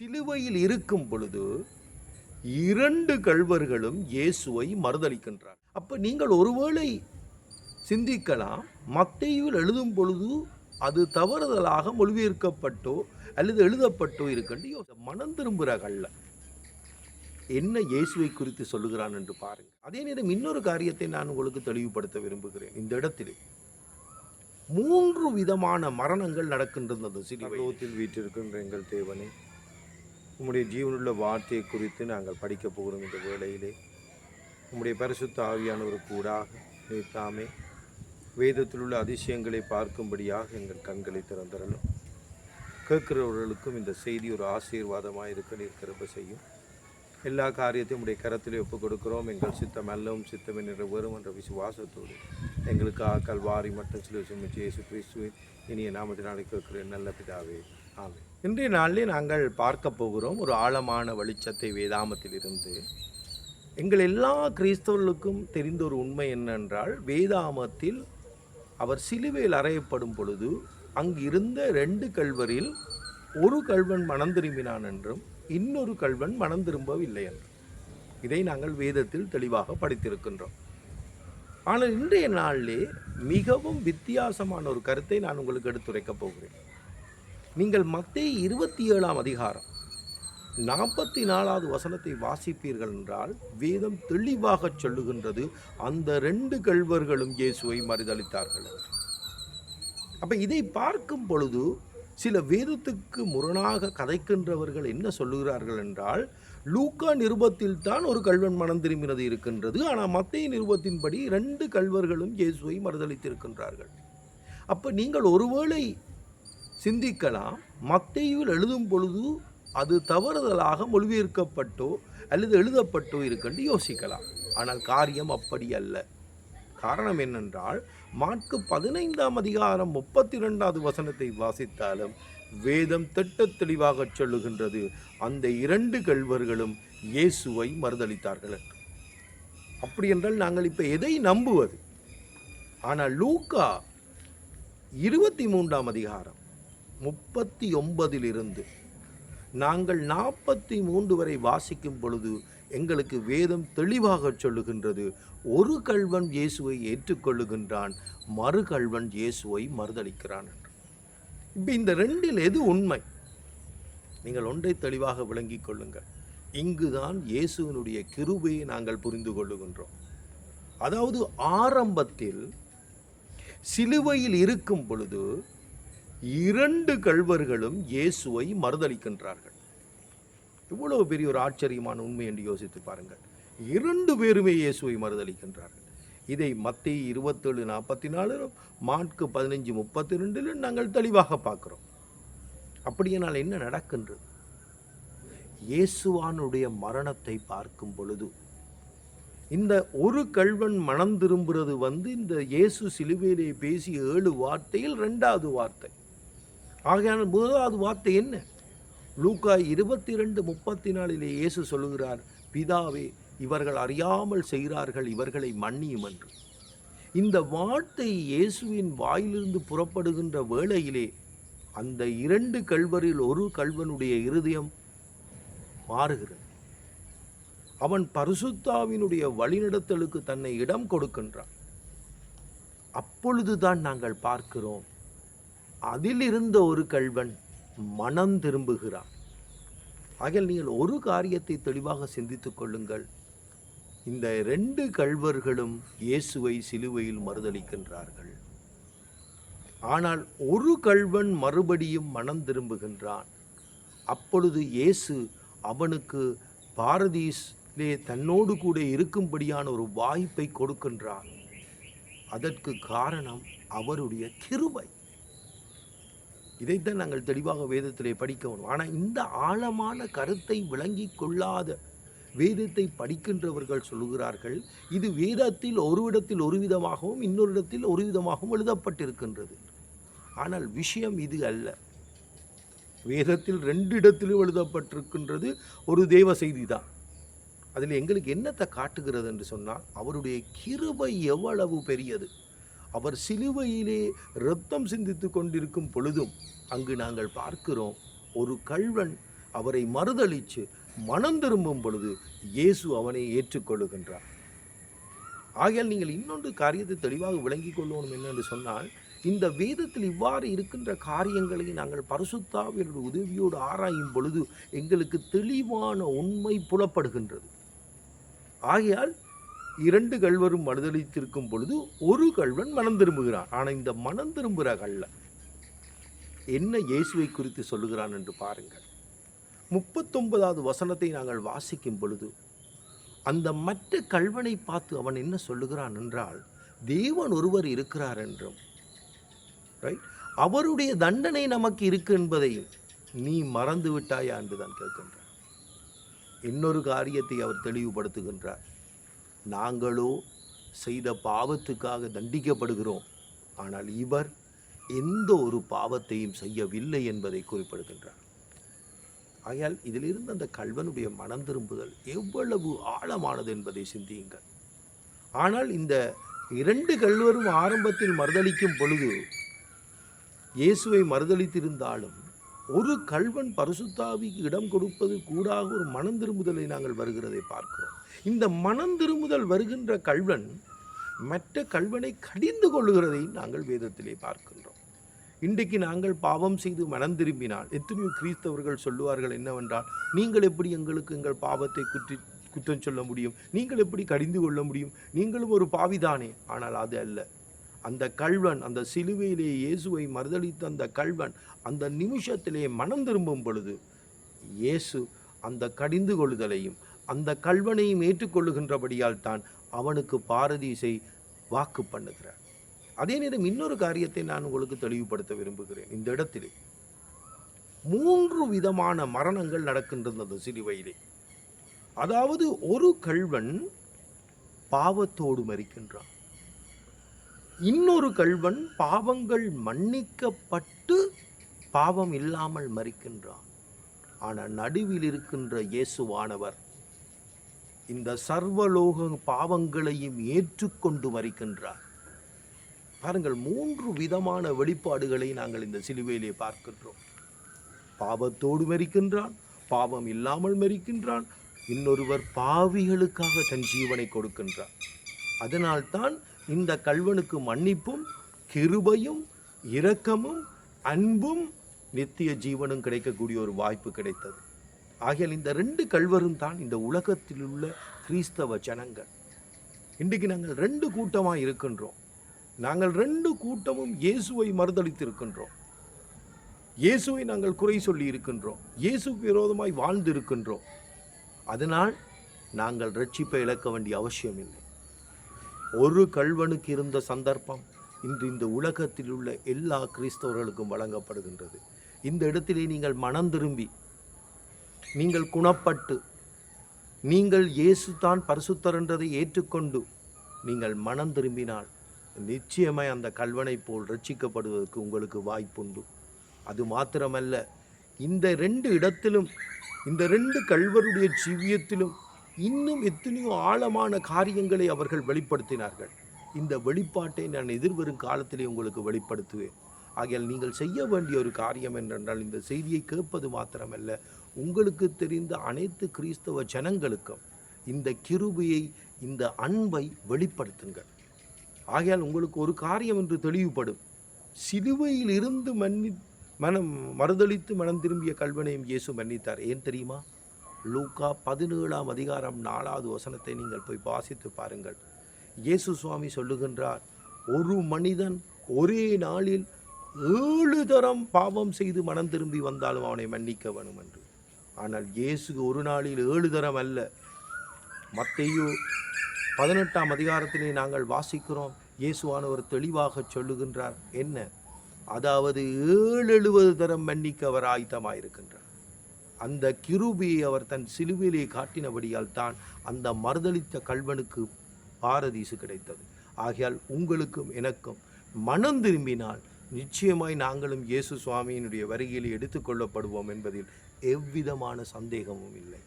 சிலுவையில் இருக்கும் பொழுது இரண்டு கள்வர்களும் இயேசுவை மறுதளிக்கின்றார். அப்போ நீங்கள் ஒருவேளை சிந்திக்கலாம் மத்தையில் எழுதும் பொழுது அது தவறுதலாக மொழிபெயர்க்கப்பட்டோ அல்லது எழுதப்பட்டோ இருக்கின்ற மனம் திரும்புகிற கல்ல என்ன இயேசுவை குறித்து சொல்லுகிறான் என்று பாருங்கள். அதே நேரம் இன்னொரு காரியத்தை நான் உங்களுக்கு தெளிவுபடுத்த விரும்புகிறேன். இந்த இடத்திலே மூன்று விதமான மரணங்கள் நடக்கின்றது. அந்த வீற்றிருக்கின்ற எங்கள் தேவனே உம்முடைய ஜீவனுள்ள வார்த்தையை குறித்து நாங்கள் படிக்கப் போகிறோம் இந்த வேளையிலே. உம்முடைய பரிசுத்த ஆவியானவர் கூடாக. நிறுத்தாமே வேதத்தில் உள்ள அதிசயங்களை பார்க்கும்படியாக எங்கள் கண்களை திறந்தரலும். கேட்கிறவர்களுக்கும் இந்த செய்தி ஒரு ஆசீர்வாதமாக இருக்க நீர் கிருப செய்யும். எல்லா காரியத்தையும் உடைய கரத்திலே ஒப்புக் கொடுக்கிறோம் எங்கள் சித்தம் அல்லவும் சித்தமே நிறைவேறும் என்ற விசுவாசத்தோடு. எங்களுக்காக கல்வாரி மட்டும் சில சுமிச்சு இயேசு கிறிஸ்துவின் இனிய நாமத்தினாலே கேட்கிறேன். நல்ல பிதாவே. இன்றைய நாளிலே நாங்கள் பார்க்க போகிறோம் ஒரு ஆழமான வெளிச்சத்தை வேதாமத்திலிருந்து. எங்கள் எல்லா கிறிஸ்தவர்களுக்கும் தெரிந்த ஒரு உண்மை என்னென்றால் வேதாமத்தில் அவர் சிலுவையில் அறையப்படும் பொழுது அங்கு இருந்த ரெண்டு கல்வரில் ஒரு கல்வன் மனம் திரும்பினான் என்றும் இன்னொரு கல்வன் மனம் திரும்பவில்லை என்றும். இதை நாங்கள் வேதத்தில் தெளிவாக படித்திருக்கின்றோம். ஆனால் இன்றைய நாளிலே மிகவும் வித்தியாசமான ஒரு கருத்தை நான் உங்களுக்கு எடுத்துரைக்கப் போகிறேன். நீங்கள் மத்திய இருபத்தி ஏழாம் அதிகாரம். நாற்பத்தி நாலாவது வசனத்தை வாசிப்பீர்கள் என்றால் வேதம் தெளிவாக சொல்லுகின்றது அந்த ரெண்டு கள்வர்களும் இயேசுவை மறுதளித்தார்கள் அப்போ அப்ப இதை பார்க்கும் பொழுது சில வேதத்துக்கு முரணாக கதைக்கின்றவர்கள் என்ன சொல்லுகிறார்கள் என்றால் லூக்கா நிருபத்தில் தான் ஒரு கல்வன் மனம் திரும்பினது இருக்கின்றது ஆனால் மத்திய நிருபத்தின்படி ரெண்டு கல்வர்களும் இயேசுவை மறுதளித்திருக்கின்றார்கள் அப்போ நீங்கள் ஒருவேளை சிந்திக்கலாம். மத்தேயுவில் எழுதும் பொழுது அது தவறுதலாக மொழிபெயர்க்கப்பட்டோ அல்லது எழுதப்பட்டோ இருக்கென்று யோசிக்கலாம். ஆனால் காரியம் அப்படி அல்ல. காரணம் என்னென்றால் மாற்கு பதினைந்தாம் அதிகாரம் முப்பத்தி ரெண்டாவது வசனத்தை வாசித்தாலும் வேதம் திட்டத் தெளிவாக சொல்லுகின்றது. அந்த இரண்டு கல்வர்களும் இயேசுவை மறுதளித்தார்கள் என்று. அப்படி என்றால் நாங்கள் இப்போ எதை நம்புவது? ஆனால் லூக்கா இருபத்தி மூன்றாம் அதிகாரம் முப்பத்தி ஒன்பதிலிருந்து. நாங்கள் நாற்பத்தி மூன்று வரை வாசிக்கும் பொழுது எங்களுக்கு வேதம் தெளிவாக சொல்லுகின்றது. ஒரு கள்வன் இயேசுவை ஏற்றுக்கொள்ளுகின்றான் மறு கல்வன் இயேசுவை மறுதளிக்கிறான் என்று. இப்போ இந்த ரெண்டில் எது உண்மை? நீங்கள் ஒன்றை தெளிவாக விளங்கிக் கொள்ளுங்கள். இங்குதான் இயேசுவினுடைய கிருபையை நாங்கள் புரிந்து கொள்ளுகின்றோம். அதாவது ஆரம்பத்தில் சிலுவையில் இருக்கும் பொழுது இரண்டு கள்வர்களும் இயேசுவை மறுதளிக்கின்றார்கள். இவ்வளவு பெரிய ஒரு ஆச்சரியமான உண்மை என்று யோசித்து பாருங்கள். இரண்டு பேருமே இயேசுவை மறுதளிக்கின்றார்கள். இதை மத்திய இருபத்தேழு நாற்பத்தி நாலு மார்க்கு பதினஞ்சு முப்பத்தி ரெண்டிலும் நாங்கள் தெளிவாக பார்க்குறோம். அப்படியானால் என்ன நடக்கின்றது? இயேசுவானுடைய மரணத்தை பார்க்கும் பொழுது இந்த ஒரு கள்வன் மனம் திரும்புறது வந்து இந்த இயேசு சிலுவையிலே பேசிய ஏழு வார்த்தையில் ரெண்டாவது வார்த்தை. ஆகையான முதலாவது வார்த்தை என்ன? லூக்கா இருபத்தி ரெண்டு முப்பத்தி நாலிலே இயேசு சொல்லுகிறார் பிதாவே இவர்கள் அறியாமல் செய்கிறார்கள் இவர்களை மன்னியும் என்று. இந்த வார்த்தை இயேசுவின் வாயிலிருந்து புறப்படுகின்ற வேளையிலே அந்த இரண்டு கல்வரில் ஒரு கல்வனுடைய இருதயம் மாறுகிறது. அவன் பரிசுத்தாவினுடைய வழிநடத்தலுக்கு தன்னை இடம் கொடுக்கின்றான். அப்பொழுதுதான் நாங்கள் பார்க்கிறோம் அதிலிருந்த ஒரு கள்வன் மனம் திரும்புகிறான். ஆகிய நீங்கள் ஒரு காரியத்தை தெளிவாக சிந்தித்துக் கொள்ளுங்கள். இந்த ரெண்டு கள்வர்களும் இயேசுவை சிலுவையில் மறுதளிக்கின்றார்கள். ஆனால் ஒரு கள்வன் மறுபடியும் மனம் திரும்புகின்றான். அப்பொழுது இயேசு அவனுக்கு பாரதீஸ்லே தன்னோடு கூட இருக்கும்படியான ஒரு வாய்ப்பை கொடுக்கின்றார் அதற்கு காரணம் அவருடைய கிருபை. இதைத்தான் நாங்கள் தெளிவாக வேதத்திலே படிக்க வேண்டும் ஆனால் இந்த ஆழமான கருத்தை விளங்கி கொள்ளாத வேதத்தை படிக்கின்றவர்கள் சொல்லுகிறார்கள் இது வேதத்தில் ஒரு இடத்தில் ஒரு விதமாகவும் இன்னொரு இடத்தில் ஒரு விதமாகவும் எழுதப்பட்டிருக்கின்றது. ஆனால் விஷயம் இது அல்ல. வேதத்தில் ரெண்டு இடத்திலும் எழுதப்பட்டிருக்கின்றது ஒரு தேவ செய்தி தான் அதில் எங்களுக்கு என்னத்தை காட்டுகிறது என்று சொன்னால் அவருடைய கிருபை எவ்வளவு பெரியது. அவர் சிலுவையிலே இரத்தம் சிந்தித்து கொண்டிருக்கும் பொழுதும் அங்கு நாங்கள் பார்க்கிறோம் ஒரு கள்வன் அவரை மறுதளித்து மனம் திரும்பும் பொழுது இயேசு அவனை ஏற்றுக்கொள்ளுகின்றார். ஆகையால் நீங்கள் இன்னொன்று காரியத்தை தெளிவாக விளங்கிக் கொள்ளணும் என்னென்று சொன்னால் இந்த வேதத்தில் இவ்வாறு இருக்கின்ற காரியங்களை நாங்கள் பரிசுத்தாவியருடைய உதவியோடு ஆராயும் பொழுது எங்களுக்கு தெளிவான உண்மை புலப்படுகின்றது. ஆகையால் இரண்டு கல்வரும் மறுதளித்திருக்கும் பொழுது ஒரு கல்வன் மனம் திரும்புகிறான். ஆனால் இந்த மனம் திரும்புகிற கள்ளன் என்ன இயேசுவை குறித்து சொல்லுகிறான் என்று பாருங்கள். முப்பத்தொன்பதாவது வசனத்தை நாங்கள் வாசிக்கும் பொழுது அந்த மற்ற கல்வனை பார்த்து அவன் என்ன சொல்லுகிறான் என்றால் தேவன் ஒருவர் இருக்கிறார் என்றும் ரைட் அவருடைய தண்டனை நமக்கு இருக்கு என்பதை நீ மறந்து விட்டாயா? என்று தான் கேட்கின்றார். இன்னொரு காரியத்தை அவர் தெளிவுபடுத்துகின்றார். நாங்களோ செய்த பாவத்துக்காக தண்டிக்கப்படுகிறோம். ஆனால் இவர் எந்த ஒரு பாவத்தையும் செய்யவில்லை என்பதை குறிப்பிடுகின்றார். ஆகையால் இதிலிருந்து அந்த கல்வனுடைய மனம் திரும்புதல் எவ்வளவு ஆழமானது என்பதை சிந்தியுங்கள். ஆனால் இந்த இரண்டு கல்வரும் ஆரம்பத்தில் மறுதளிக்கும் பொழுது இயேசுவை மறுதளித்திருந்தாலும் ஒரு கல்வன் பரிசுத்தாவிக்கு இடம் கொடுப்பது கூடாக ஒரு மனம் திரும்புதலை நாங்கள் வருகிறதை பார்க்கிறோம். இந்த மனம் திரும்புதல் வருகின்ற கல்வன் மற்ற கல்வனை கடிந்து கொள்ளுகிறதை நாங்கள் வேதத்திலே பார்க்கின்றோம். இன்றைக்கு நாங்கள் பாவம் செய்து மனம் திரும்பினால் எத்தனையோ கிறிஸ்தவர்கள் சொல்லுவார்கள் என்னவென்றால் நீங்கள் எப்படி எங்களுக்கு எங்கள் பாவத்தை குற்றி குற்றம் சொல்ல முடியும்? நீங்கள் எப்படி கடிந்து கொள்ள முடியும்? நீங்களும் ஒரு பாவிதானே? ஆனால் அது அல்ல. அந்த கல்வன் அந்த சிலுவையிலே இயேசுவை மறுதளித்த அந்த கல்வன் அந்த நிமிஷத்திலே மனம் திரும்பும் பொழுது இயேசு அந்த கடிந்து கொள்ளுதலையும் அந்த கல்வனையும் ஏற்றுக்கொள்ளுகின்றபடியால் தான் அவனுக்கு பாரதீசை வாக்கு பண்ணுகிறார். அதே நேரம் இன்னொரு காரியத்தை நான் உங்களுக்கு தெளிவுபடுத்த விரும்புகிறேன். இந்த இடத்திலே மூன்று விதமான மரணங்கள் நடக்கின்றது அந்த சிலுவையிலே. அதாவது ஒரு கல்வன் பாவத்தோடு மறிக்கின்றான் இன்னொரு கல்வன் பாவங்கள் மன்னிக்கப்பட்டு பாவம் இல்லாமல் மறிக்கின்றான் ஆனால் நடுவில் இருக்கின்ற இயேசுவானவர் இந்த சர்வலோக பாவங்களையும் ஏற்றுக்கொண்டு மறிக்கின்றார். பாருங்கள் மூன்று விதமான வெளிப்பாடுகளை நாங்கள் இந்த சிலுவையிலே பார்க்கின்றோம். பாவத்தோடு மறிக்கின்றான் பாவம் இல்லாமல் மறிக்கின்றான் இன்னொருவர் பாவிகளுக்காக தன் ஜீவனை கொடுக்கின்றார். அதனால்தான் இந்த கல்வனுக்கு மன்னிப்பும் கிருபையும் இரக்கமும் அன்பும் நித்திய ஜீவனும் கிடைக்கக்கூடிய ஒரு வாய்ப்பு கிடைத்தது. ஆகையால் இந்த ரெண்டு கல்வரும் தான் இந்த உலகத்தில் உள்ள கிறிஸ்தவ ஜனங்கள். இன்றைக்கு நாங்கள் ரெண்டு கூட்டமாக இருக்கின்றோம். நாங்கள் ரெண்டு கூட்டமும் இயேசுவை மறுதளித்திருக்கின்றோம். இயேசுவை நாங்கள் குறை சொல்லி இருக்கின்றோம். இயேசுக்கு விரோதமாய் வாழ்ந்து இருக்கின்றோம். அதனால் நாங்கள் ரட்சிப்பை இழக்க வேண்டிய அவசியம் இல்லை ஒரு கல்வனுக்கு இருந்த சந்தர்ப்பம் இன்று இந்த உலகத்தில் உள்ள எல்லா கிறிஸ்தவர்களுக்கும் வழங்கப்படுகின்றது. இந்த இடத்திலே நீங்கள் மனம் திரும்பி நீங்கள் குணப்பட்டு நீங்கள் இயேசு தான் பரிசுத்தர் என்றதை ஏற்றுக்கொண்டு நீங்கள் மனம் திரும்பினால் நிச்சயமாய் அந்த கல்வனை போல் ரட்சிக்கப்படுவதற்கு உங்களுக்கு வாய்ப்புண்டு. அது மாத்திரமல்ல இந்த ரெண்டு இடத்திலும் இந்த ரெண்டு கல்வருடைய ஜீவியத்திலும் இன்னும் எத்தனையோ ஆழமான காரியங்களை அவர்கள் வெளிப்படுத்தினார்கள். இந்த வெளிப்பாட்டை நான் எதிர்வரும் காலத்திலே உங்களுக்கு வெளிப்படுத்துவேன். ஆகையால் நீங்கள் செய்ய வேண்டிய ஒரு காரியம் என்றென்றால் இந்த செய்தியை கேட்பது மாத்திரமல்ல. உங்களுக்கு தெரிந்த அனைத்து கிறிஸ்தவ ஜனங்களுக்கும் இந்த கிருபையை இந்த அன்பை வெளிப்படுத்துங்கள். ஆகையால் உங்களுக்கு ஒரு காரியம் என்று தெளிவுபடும். சிலுவையில் இருந்து மன்னி மனம் மறுதளித்து மனம் திரும்பிய கல்வனையும் இயேசு மன்னித்தார். ஏன் தெரியுமா? லூக்கா பதினேழாம் அதிகாரம் நாலாவது வசனத்தை நீங்கள் போய் வாசித்து பாருங்கள். இயேசு சுவாமி சொல்லுகின்றார் ஒரு மனிதன் ஒரே நாளில் ஏழு தரம் பாவம் செய்து மனம் திரும்பி வந்தாலும் அவனை மன்னிக்க வேணும் என்று ஆனால் இயேசுக்கு ஒரு நாளில் ஏழு தரம் அல்ல. மத்தையோ பதினெட்டாம் அதிகாரத்திலே நாங்கள் வாசிக்கிறோம். இயேசுவானவர் தெளிவாக சொல்லுகின்றார் என்ன? அதாவது ஏழு எழுபது தரம் மன்னிக்க அவர் ஆயத்தமாயிருக்கின்றார். அந்த கிருபியை அவர் தன் சிலுவிலே காட்டினபடியால் தான் அந்த மறுதளித்த கல்வனுக்கு பாரதீசு கிடைத்தது. ஆகையால் உங்களுக்கும் எனக்கும் மனம் திரும்பினால் நிச்சயமாய் நாங்களும் இயேசு சுவாமியினுடைய வருகையில் எடுத்துக்கொள்ளப்படுவோம் என்பதில் எவ்விதமான சந்தேகமும் இல்லை.